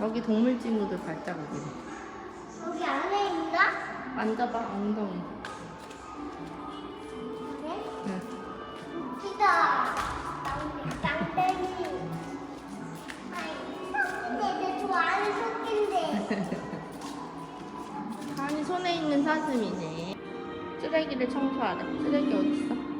여기 동물 친구들 발자국이네. 여기 안에 있나? 만져봐 엉덩이. 그래? 응. 웃기다. 땅- 땅땡이. 아이, 토끼인데 안에 토끼인데. 가은이 손에 있는 사슴이네. 쓰레기를 청소하래. 쓰레기 어딨어?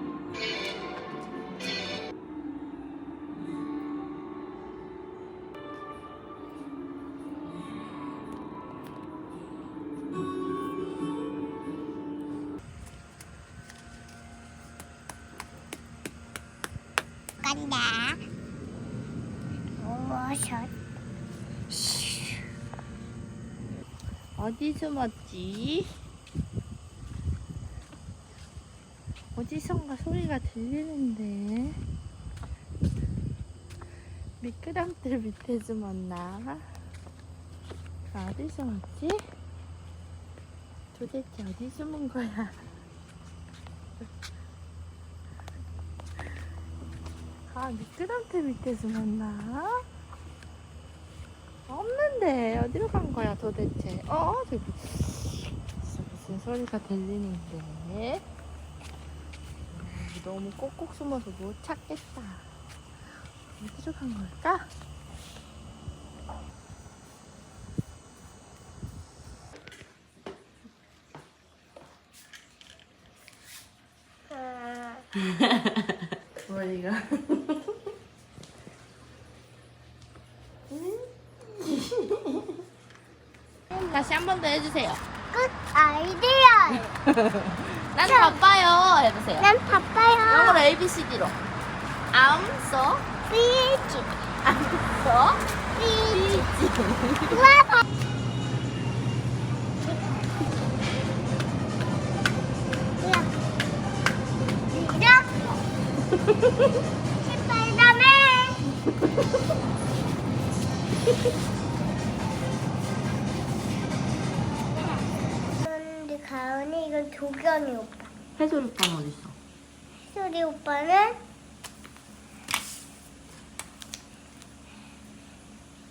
간다. 오셔. 어디 숨었지? 어디선가 소리가 들리는데 미끄럼틀 밑에 숨었나? 어디 숨었지? 도대체 어디 숨은 거야? 아 미끄럼틀 밑에 숨었나? 없는데 어디로 간 거야 도대체? 어 저기 무슨, 무슨 소리가 들리는데 음, 너무 꼭꼭 숨어서 못 찾겠다. 어디로 간 걸까? 아, 머리가 다시 한 번 더 해주세요. 끝 아이디어. 난 바빠요. 해보세요. 난 바빠요. 영어로 A B C D로. I'm so 스위치. I'm so. 우와, 가은이 이건 도겸이 오빠. 해솔 오빠는 어디 있어? 소리 오빠는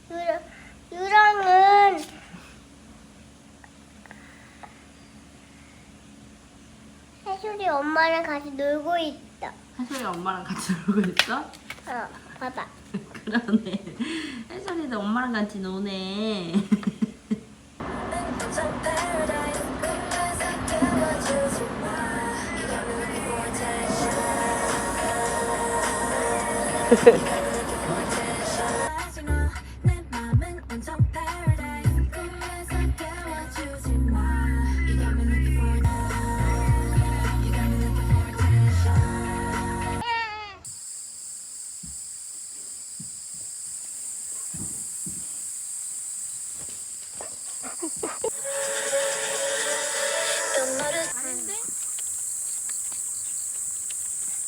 유랑 유랑은 해솔이 엄마랑 같이 놀고 있다. 해솔이 엄마랑 같이 놀고 있어? 어, 봐봐. 그러네. 해솔이도 엄마랑 같이 노네.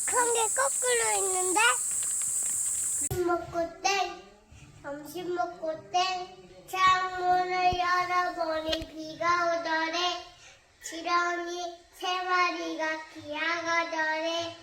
그런 게 거꾸로 있는데? 점심 먹고 땡, 점심 먹고 땡, 창문을 열어보니 비가 오더래, 지렁이 세 마리가 기어가더래,